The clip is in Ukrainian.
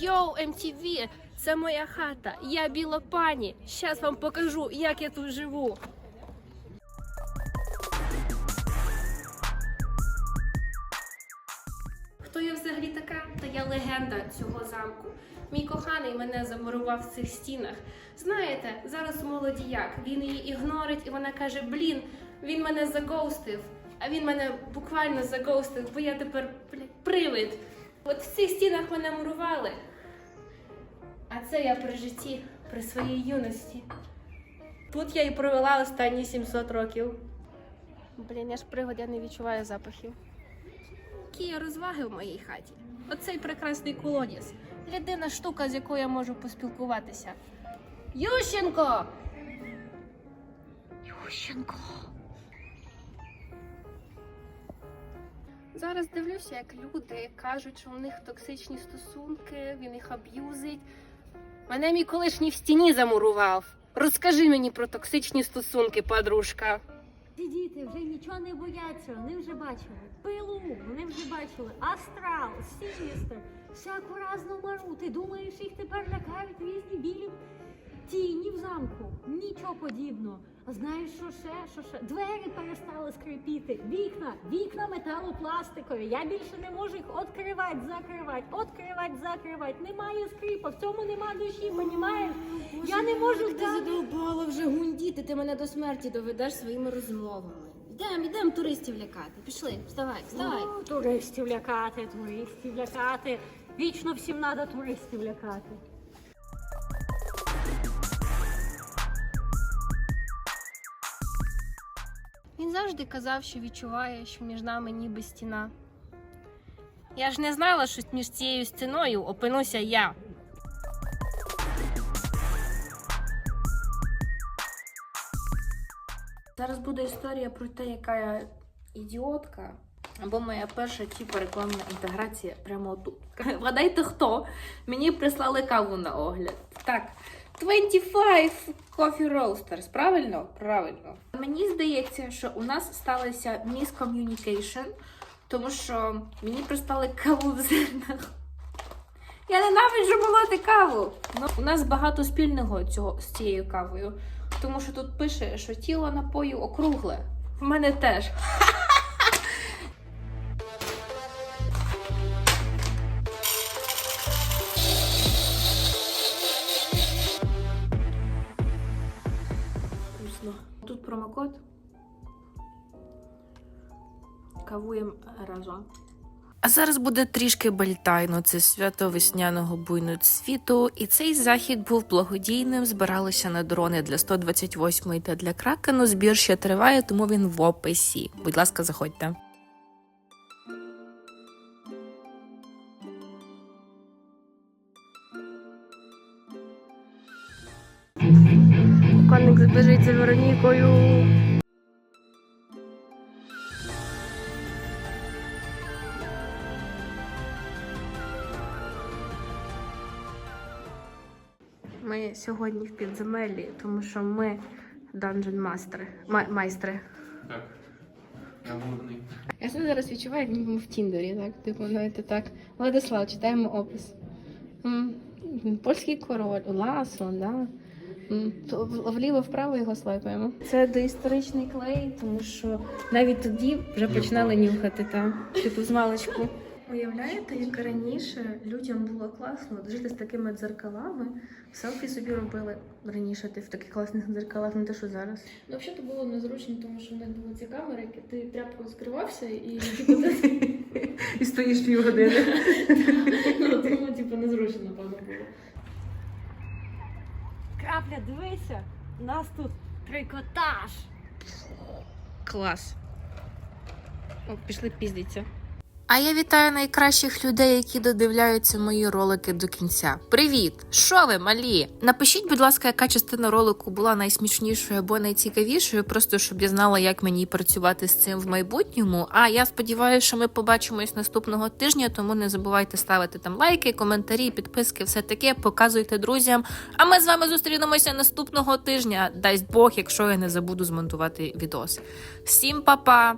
Йоу, MTV, це моя хата. Я біла пані. Щас вам покажу, як я тут живу. Хто я взагалі така? Та я легенда цього замку. Мій коханий мене замурував в цих стінах. Знаєте, зараз молоді як він її ігнорить, і вона каже: Блін, він мене загоустив. А він мене буквально загоустив, бо я тепер блядь, привид. От в цих стінах мене мурували. А це я при житті, при своїй юності. Тут я і провела останні 700 років. Блін, я ж привид, я не відчуваю запахів. Які є розваги в моїй хаті. Оцей прекрасний колодязь. Єдина штука, з якою я можу поспілкуватися. Ющенко! Ющенко! Зараз дивлюся, як люди кажуть, що у них токсичні стосунки, він їх аб'юзить. Мене мій колишній в стіні замурував. Розкажи мені про токсичні стосунки, подружка. Ці діти вже нічого не бояться, вони вже бачили пилу, вони вже бачили астрал, сіністер, всяку разну мару. Ти думаєш, їх тепер лякають різні білі тіні в замку? Нічого подібного. А знаєш, що ще? Що ще? Двері перестали скрипіти, вікна, вікна металопластикові. Я більше не можу їх відкривати, закривати, відкривати, закривати. Немає скрипа, в цьому нема душі, понімаєш? Я не можу Ти задовбала вже гундіти, ти мене до смерті доведеш своїми розмовами. Йдем, йдем туристів лякати. Пішли, вставай, вставай. Ну, туристів лякати, туристів лякати. Вічно всім треба туристів лякати. Завжди казав, що відчуває, що між нами ніби стіна. Я ж не знала, що між цією стіною опинуся я. Зараз буде історія про те, яка я ідіотка. Або моя перша типу рекламна інтеграція прямо тут. Вгадайте хто? Мені прислали каву на огляд. Так, 25 Coffee Roasters, правильно? Правильно. Мені здається, що у нас сталася miscommunication, тому що мені прислали каву в зернах. Я ненавиджу молоти каву. Ну, у нас багато спільного цього з цією кавою, тому що тут пише, що тіло напою округле. В мене теж. Тут. Кавуємо разом. А зараз буде трішки бальтайну. Це свято весняного буйного світу. І цей захід був благодійним. Збиралися на дрони для 128 та для кракену. Збір ще триває, тому він в описі. Будь ласка, заходьте. Коник забіжить за Веронікою. Ми сьогодні в підземеллі, тому що ми данжен мастери. Май- майстри. Так. Я головний. Я себе зараз відчуваю, ніби ми в Тіндері, так? Типу, знаєте, так. Владислав, читаємо опис. Польський король, ласо, да. То Вліво-вправо його слайпаємо. Це доісторичний клей, тому що навіть тоді вже починали нюхати там, типу з маличку. Уявляєте, як раніше людям було класно жити з такими дзеркалами, селфі собі робили раніше ти в таких класних дзеркалах, не те, що зараз. Ну, взагалі, було незручно, тому що в них були ці камери, які ти тряпкою скривався і типу, ти- І стоїш півгодини. ну, тому типу, незручно, напевно, було. Крапля, дивися, у нас тут трикотаж. Клас. О, пішли піздиться. А я вітаю найкращих людей, які додивляються мої ролики до кінця. Привіт! Що ви, малі? Напишіть, будь ласка, яка частина ролику була найсмішнішою або найцікавішою, просто щоб я знала, як мені працювати з цим в майбутньому. А я сподіваюся, що ми побачимось наступного тижня, тому не забувайте ставити там лайки, коментарі, підписки, все таке, показуйте друзям. А ми з вами зустрінемося наступного тижня. Дасть Бог, якщо я не забуду змонтувати відос. Всім па-па!